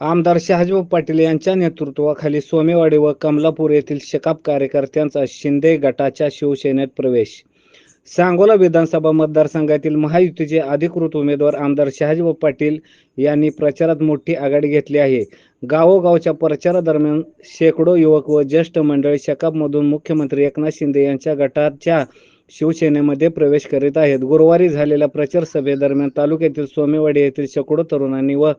आमदार शहाजीभाऊ पाटील यांच्या नेतृत्वाखाली सोमेवाडी व कमलापूर येथील शकाप कार्यकर्त्यांचा शिंदे गटाच्या शिवसेनेत प्रवेश. सांगोला विधानसभा मतदारसंघातील महायुतीचे अधिकृत उमेदवार आमदार शहाजीभाऊ पाटील यांनी प्रचारात मोठी आघाडी घेतली आहे. गावोगावच्या प्रचारादरम्यान शेकडो युवक व ज्येष्ठ मंडळी शकापमधून मुख्यमंत्री एकनाथ शिंदे यांच्या गटाच्या शिवसेनेमध्ये प्रवेश करीत आहेत. गुरुवारी झालेल्या प्रचार सभेदरम्यान तालुक्यातील सोमेवाडी येथील शेकडो तरुणांनी व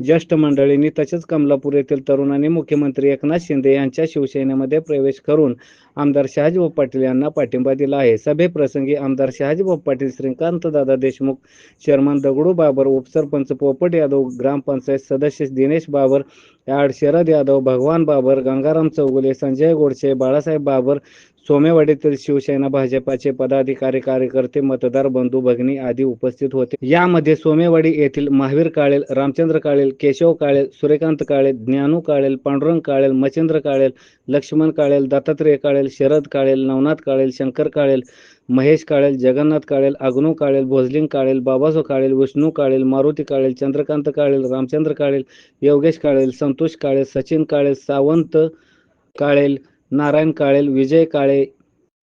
ज्येष्ठ मंडळींनी तसेच कमलापूर येथील तरुणांनी मुख्यमंत्री एकनाथ शिंदे यांच्या शिवसेनेमध्ये प्रवेश करून आमदार शहाजीभाऊ पाटील यांना पाठिंबा दिला आहे. सभेप्रसंगी आमदार शहाजीभाऊ पाटील श्रीकांत दादा देशमुख चेअरमन दगडू बाबर उपसरपंच पोपट यादव ग्रामपंचायत सदस्य दिनेश बाबर याड शरद यादव भगवान बाबर गंगाराम चौगुले संजय गोडसे बाळासाहेब बाबर सोमेवाडीतील शिवसेना भाजपाचे पदाधिकारी कार्यकर्ते मतदार बंधू भगिनी आदी उपस्थित होते. यामध्ये सोमेवाडी येथील महावीर काळेल रामचंद्र काळेल केशव काळेल सूर्यकांत काळेल ज्ञानू काळेल पांडुरंग काळेल मच्छिंद्र काळेल लक्ष्मण काळेल दत्तात्रय काळेल शरद काळेल नवनाथ काळेल शंकर काळेल महेश काळेल जगन्नाथ काळेल अग्नू काळेल भोजलिंग काळेल बाबासो काळेल विष्णू काळेल मारुती काळेल चंद्रकांत काळेल रामचंद्र काळेल योगेश काळेल संतोष काळेल सचिन काळेल सावंत काळेल नारायण काळेल विजय काळे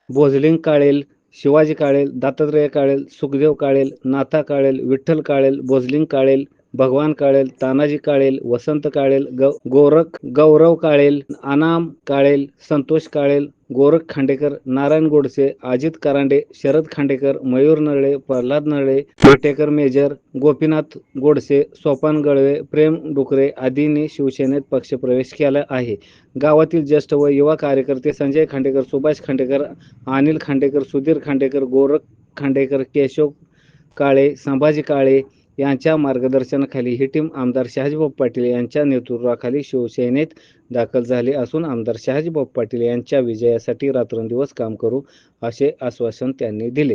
भोजलिंग काळेल शिवाजी काळेल दत्तात्रय काळेल सुखदेव काळेल नाथा काळेल विठ्ठल काळेल भोजलिंग काळेल भगवान काळेल तानाजी काळेल वसंत काळेल गोरख गौरव काळेल अनाम काळेल संतोष काळेल गोरख खांडेकर नारायण गोडसे अजित करांडे शरद खांडेकर मयूर नरळे प्रल्हाद नरळे पेटेकर मेजर गोपीनाथ गोडसे सोपान गळवे प्रेम डुकरे आदींनी शिवसेनेत पक्षप्रवेश केला आहे. गावातील ज्येष्ठ व युवा कार्यकर्ते संजय खांडेकर सुभाष खांडेकर अनिल खांडेकर सुधीर खांडेकर गोरख खांडेकर केशव काळे संभाजी काळे यांच्या मार्गदर्शनाखाली ही टीम आमदार शहाजीबाब पाटील यांच्या नेतृत्वाखाली शिवसेनेत दाखल झाली असून आमदार शहाजीबाब पाटील यांच्या विजयासाठी रात्रंदिवस काम करू असे आश्वासन त्यांनी दिले.